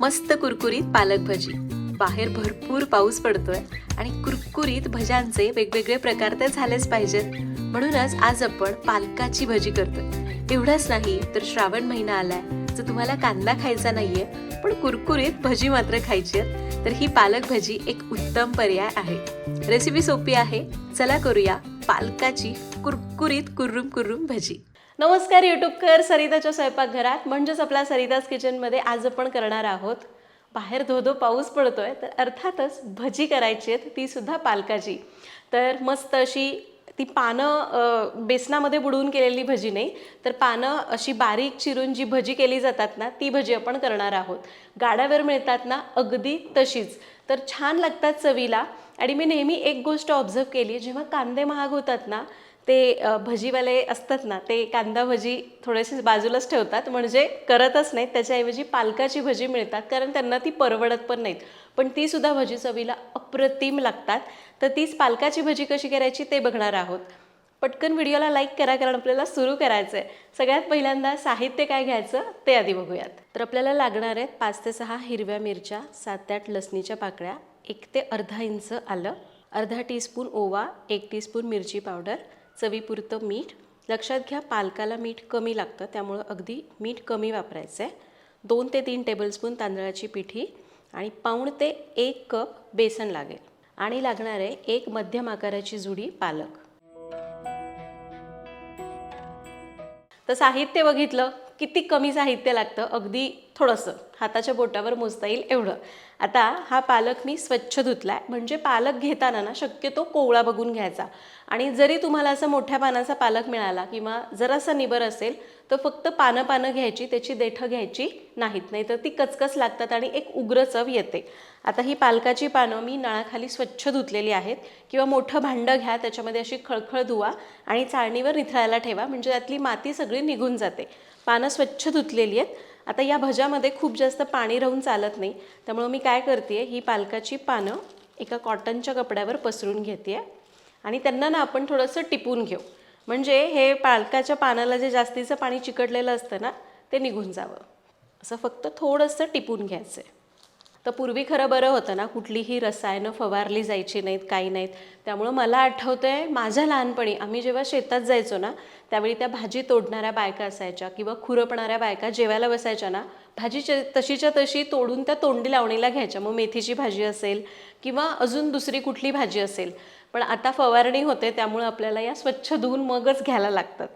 मस्त कुरकुरीत पालक भजी. बाहेर भरपूर पाऊस पडतोय आणि कुरकुरीत भज्यांचे वेगवेगळे प्रकार तर झालेच पाहिजेत. म्हणूनच आज आपण पालकाची भजी करतोय. एवढंच नाही तर श्रावण महिना आलाय तर तुम्हाला कांदा खायचा नाहीये पण कुरकुरीत भजी मात्र खायची आहे, तर ही पालक भजी एक उत्तम पर्याय आहे. रेसिपी सोपी आहे. चला करूया पालकाची कुरकुरीत कुर्रुम कुर्रुम भजी. नमस्कार युट्यूबकर सरिताच्या स्वयंपाकघरात. म्हणजेच आपल्या सरिताज किचनमध्ये आज आपण करणार आहोत बाहेर धोधो पाऊस पडतोय तर अर्थातच भजी करायची आहेत तीसुद्धा पालकाची. तर मस्त अशी ती पानं बेसनामध्ये बुडवून केलेली भजी नाही तर पानं अशी बारीक चिरून जी भजी केली जातात ना ती भजी आपण करणार आहोत. गाड्यावर मिळतात ना अगदी तशीच. तर छान लागतात चवीला. आणि मी नेहमी एक गोष्ट ऑब्झर्व केली जेव्हा कांदे महाग होतात ना ते भजीवाले असतात ना ते कांदा भजी थोडेसे बाजूलाच ठेवतात म्हणजे करतच नाहीत. त्याच्याऐवजी पालकाची भजी मिळतात कारण त्यांना ती परवडत पण नाहीत. पण तीसुद्धा भजी चवीला अप्रतिम लागतात. तर तीच पालकाची भजी कशी करायची ते बघणार आहोत. पटकन व्हिडिओला लाईक करा कारण आपल्याला सुरू करायचं आहे सगळ्यात पहिल्यांदा साहित्य काय घ्यायचं ते आधी बघूयात. तर आपल्याला लागणार आहेत पाच ते सहा हिरव्या मिरच्या सात ते आठ लसणीच्या पाकळ्या एक ते अर्धा इंच आलं अर्धा टीस्पून ओवा एक टीस्पून मिरची पावडर चवीपुरतं मीठ. लक्षात घ्या पालकाला मीठ कमी लागतं त्यामुळं अगदी मीठ कमी वापरायचं आहे दोन ते तीन टेबलस्पून तांदळाची पिठी आणि पाऊण ते एक कप बेसन लागेल. आणि लागणार आहे एक मध्यम आकाराची जुडी पालक. तर साहित्य बघितलं किती कमी साहित्य लागतं अगदी थोडंसं हाताच्या बोटावर मोजता येईल एवढं. आता हा पालक मी स्वच्छ धुतलाय. म्हणजे पालक घेताना ना शक्यतो कोवळा बघून घ्यायचा. आणि जरी तुम्हाला असं मोठ्या पानाचा पालक मिळाला किंवा जरासा निबर असेल तर फक्त पानं पानं घ्यायची त्याची देठं घ्यायची नाहीत. नाही तर ती कचकच लागतात आणि एक उग्र चव येते. आता ही पालकाची पानं मी नळाखाली स्वच्छ धुतलेली आहेत. किंवा मोठं भांडं घ्या त्याच्यामध्ये अशी खळखळ धुवा आणि चाळणीवर निथळायला ठेवा. म्हणजे त्यातली माती सगळी निघून जाते. पानं स्वच्छ धुतलेली आहेत. आता या भज्यामध्ये खूप जास्त पाणी राहून चालत नाही. त्यामुळं मी काय करते ही पालकाची पानं एका कॉटनच्या कपड्यावर पसरून घेते आणि त्यांना ना आपण थोडंसं टिपून घेऊ. म्हणजे हे पालकाच्या पानाला जे जास्तीचं पाणी चिकटलेलं असतं ना ते निघून जावं. असं फक्त थोडंसं टिपून घ्यायचं आहे तर पूर्वी खरं बरं होतं ना कुठलीही रसायनं फवारली जायची नाहीत काही नाहीत. त्यामुळं मला आठवतं आहे माझ्या लहानपणी आम्ही जेव्हा शेतात जायचो ना त्यावेळी त्या भाजी तोडणाऱ्या बायका असायच्या किंवा खुरपणाऱ्या बायका जेवायला बसायच्या ना भाजीच्या तशीच्या तशी तोडून त्या तोंडी लावणीला घ्यायच्या. मग मेथीची भाजी असेल किंवा अजून दुसरी कुठली भाजी असेल. पण आता फवारणी होते त्यामुळं आपल्याला या स्वच्छ धुवून मगच घ्यायला लागतात.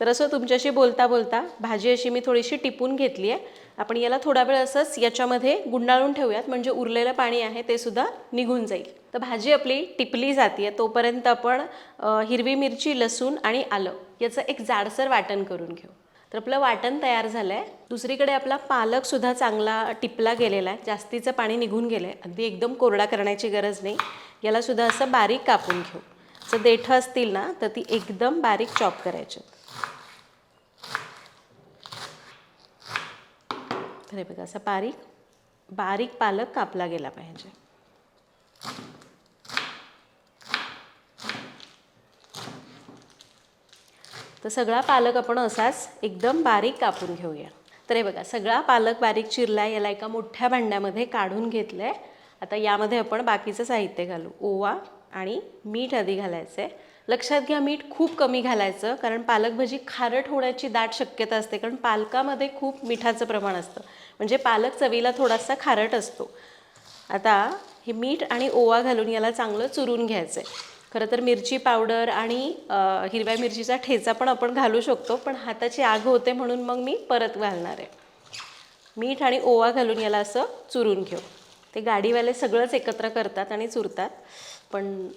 तर असं तुमच्याशी बोलता बोलता भाजी अशी मी थोडीशी टिपून घेतली आहे. आपण याला थोडा वेळ असंच याच्यामध्ये गुंडाळून ठेवूयात. म्हणजे उरलेलं पाणी आहे ते सुद्धा निघून जाईल. तर भाजी आपली टिपली जाते तोपर्यंत आपण हिरवी मिरची लसूण आणि आलं याचं एक जाडसर वाटण करून घेऊ. तर आपलं वाटण तयार झालं आहे दुसरीकडे आपला पालकसुद्धा चांगला टिपला गेलेला आहे. जास्तीचं पाणी निघून गेलं आहे अगदी एकदम कोरडा करण्याची गरज नाही. यालासुद्धा असं बारीक कापून घेऊ. जर देठं असतील ना तर ती एकदम बारीक चॉप करायची. तर हे बघा असा बारीक बारीक पालक कापला गेला पाहिजे. तर सगळा पालक आपण असाच एकदम बारीक कापून घेऊया. तर हे बघा सगळा पालक बारीक चिरला याला एका मोठ्या भांड्यामध्ये काढून घेतलं आहे आता यामध्ये आपण बाकीचं साहित्य घालू. ओवा आणि मीठ आधी घालायचं आहे लक्षात घ्या मीठ खूप कमी घालायचं कारण पालक भाजी खारट होण्याची दाट शक्यता असते कारण पालकामध्ये खूप मिठाचं प्रमाण असतं. म्हणजे पालक चवीला थोडासा खारट असतो. आता हे मीठ आणि ओवा घालून याला चांगलं चुरून घ्यायचं आहे खरं तर मिरची पावडर आणि हिरव्या मिरचीचा ठेचा पण आपण घालू शकतो पण हाताची आग होते म्हणून मग मी परत घालणार आहे. मीठ आणि ओवा घालून याला असं चुरून घेऊ. ते गाडीवाले सगळंच एकत्र करतात आणि चुरतात. पण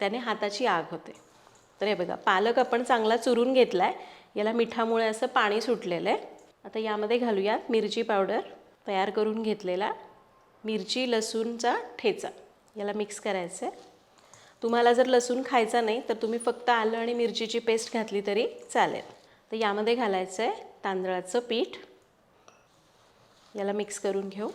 त्याने हाताची आग होते. तर हे बघा पालक आपण चांगला चुरून घेतला आहे याला मिठामुळे असं पाणी सुटलेलं आहे. आता यामध्ये घालूयात मिरची पावडर. तयार करून घेतलेला मिरची लसूणचा ठेचा. याला मिक्स करायचं आहे तुम्हाला जर लसूण खायचा नाही तर तुम्ही फक्त आलं आणि मिरचीची पेस्ट घातली तरी चालेल. तर यामध्ये घालायचं आहे तांदळाचं पीठ. याला मिक्स करून घेऊ.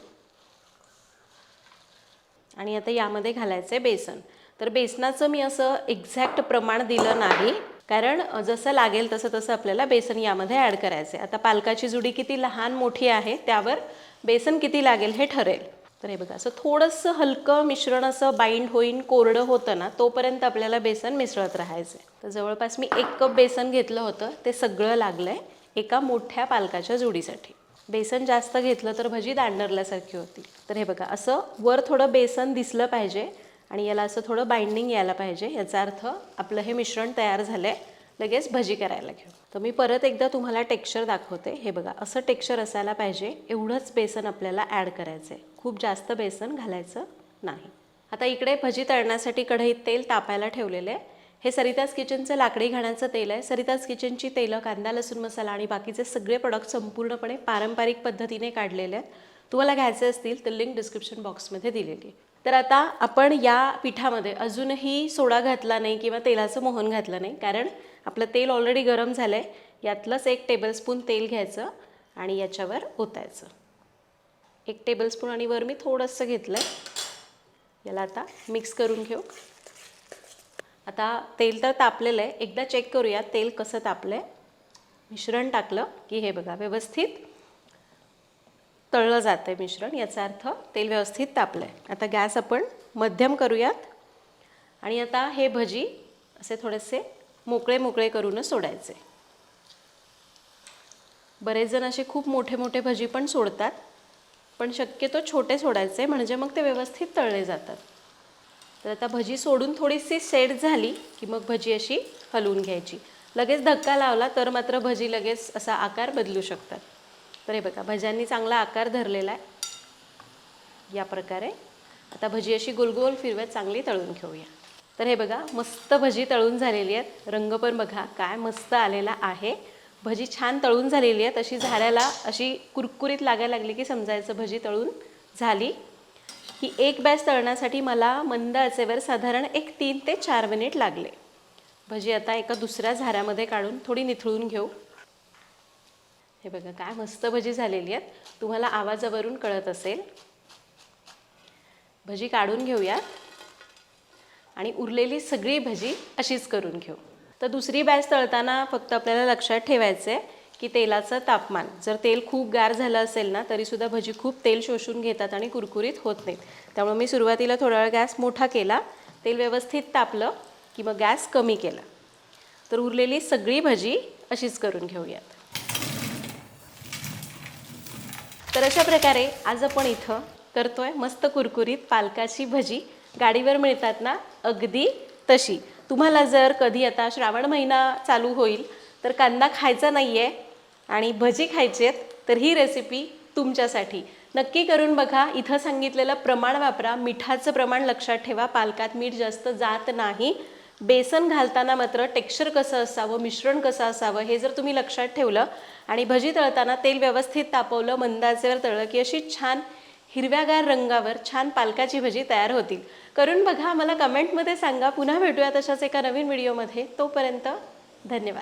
आणि आता यामध्ये घालायचं आहे बेसन. तर बेसनाचं मी असं एक्झॅक्ट प्रमाण दिलं नाही. कारण जसं लागेल तसं तसं आपल्याला बेसन यामध्ये ॲड करायचं आहे. आता पालकाची जुडी किती लहान मोठी आहे त्यावर बेसन किती लागेल हे ठरेल. तर हे बघा असं थोडंसं हलकं मिश्रण असं बाइंड होईन कोरडं होतं ना तोपर्यंत आपल्याला बेसन मिसळत राहायचं आहे तर जवळपास मी एक कप बेसन घेतलं होतं ते सगळं लागलं आहे एका मोठ्या पालकाच्या जुडीसाठी. बेसन जास्त घेतलं तर भजी दांडरल्यासारखी होती. तर हे बघा असं वर थोडं बेसन दिसलं पाहिजे आणि याला असं थोडं बाइंडिंग यायला पाहिजे. याचा अर्थ आपलं हे मिश्रण तयार झालं आहे लगेच भजी करायला घेऊ. तर मी परत एकदा तुम्हाला टेक्स्चर दाखवते. हे बघा असं टेक्स्चर असायला पाहिजे. एवढंच बेसन आपल्याला ॲड करायचं आहे खूप जास्त बेसन घालायचं नाही. आता इकडे भजी तळण्यासाठी कढईत तेल तापायला ठेवलेलं आहे. हे सरिताज किचनचं लाकडी घाण्याचं तेल आहे. सरिताज किचनची तेलं कांदा लसूण मसाला आणि बाकीचे सगळे प्रोडक्ट संपूर्णपणे पारंपरिक पद्धतीने काढलेले आहेत. तुम्हाला घ्यायचे असतील तर लिंक डिस्क्रिप्शन बॉक्समध्ये दिलेली आहे. तर आता आपण या पिठामध्ये अजूनही सोडा घातला नाही किंवा तेलाचं मोहन घातलं नाही कारण आपलं तेल ऑलरेडी गरम झालं आहे यातलंच एक टेबलस्पून तेल घ्यायचं आणि याच्यावर ओतायचं. एक टेबलस्पून आणि वर मी थोडंसं घेतलं आहे याला आता मिक्स करून घेऊ. आता तेल तर तापलेलं आहे. एकदा चेक करूया तेल कसं तापलं आहे मिश्रण टाकलं की हे बघा व्यवस्थित. तळलं जातं आहे मिश्रण याचा अर्थ तेल व्यवस्थित तापलं आहे आता गॅस आपण मध्यम करूयात. आणि आता हे भजी असे थोडेसे मोकळे मोकळे करूनच सोडायचे. बरेच जण असे खूप मोठे मोठे भजी पण सोडतात पण शक्यतो छोटे सोडायचे म्हणजे मग ते व्यवस्थित तळले जातात. तर आता भजी सोडून थोडीशी सेट झाली की मग भजी अशी हलवून घ्यायची. लगेच धक्का लावला तर मात्र भजी लगेच असा आकार बदलू शकतात. तर हे बघा भज्यांनी चांगला आकार धरलेला आहे. या प्रकारे. आता भजी अशी गोलगोल फिरवत चांगली तळून घेऊया. तर हे बघा मस्त भजी तळून झालेली आहेत. रंग पण बघा काय मस्त आलेला आहे. भजी छान तळून झालेली आहेत. अशी झाऱ्याला अशी कुरकुरीत लागायला लागली की समजायचं भजी तळून झाली. ही एक बॅच तळण्यासाठी मला मंद आचेवर साधारण एक तीन ते चार मिनिट लागले. भजी आता एका दुसऱ्या झाऱ्यामध्ये काढून थोडी निथळून घेऊ. हे बघा काय मस्त भजी झालेली आहेत. तुम्हाला आवाजावरून कळत असेल. भजी काढून घेऊयात. आणि उरलेली सगळी भजी अशीच करून घेऊ. तर दुसरी बॅच तळताना फक्त आपल्याला लक्षात ठेवायचं आहे की तेलाचं तापमान. जर तेल खूप गार झालं असेल ना तरीसुद्धा भजी खूप तेल शोषून घेतात आणि कुरकुरीत होत नाहीत. त्यामुळे मी सुरुवातीला थोडा वेळ गॅस मोठा केला. तेल व्यवस्थित तापलं की मग गॅस कमी केला. तर उरलेली सगळी भजी अशीच करून घेऊयात. तर अशा प्रकारे आज आपण इथं करतोय मस्त कुरकुरीत पालकाची भजी. गाडीवर मिळतात ना? अगदी तशी. तुम्हाला जर कधी आता श्रावण महिना चालू होईल तर कांदा खायचा नाही आहे आणि भजी खायची आहेत तर ही रेसिपी तुमच्यासाठी. नक्की करून बघा इथं सांगितलेलं प्रमाण वापरा. मिठाचं प्रमाण लक्षात ठेवा. पालकात मीठ जास्त जात नाही. बेसन घालताना मात्र टेक्स्चर कसं असावं मिश्रण कसं असावं हे जर तुम्ही लक्षात ठेवलं आणि भजी तळताना तेल व्यवस्थित तापवलं मंदाचेवर तळलं की अशी छान हिरव्यागार रंगावर छान पालकाची भजी तयार होतील. करून बघा मला कमेंटमध्ये सांगा. पुन्हा भेटूया तशाच एका नवीन व्हिडिओमध्ये तोपर्यंत धन्यवाद.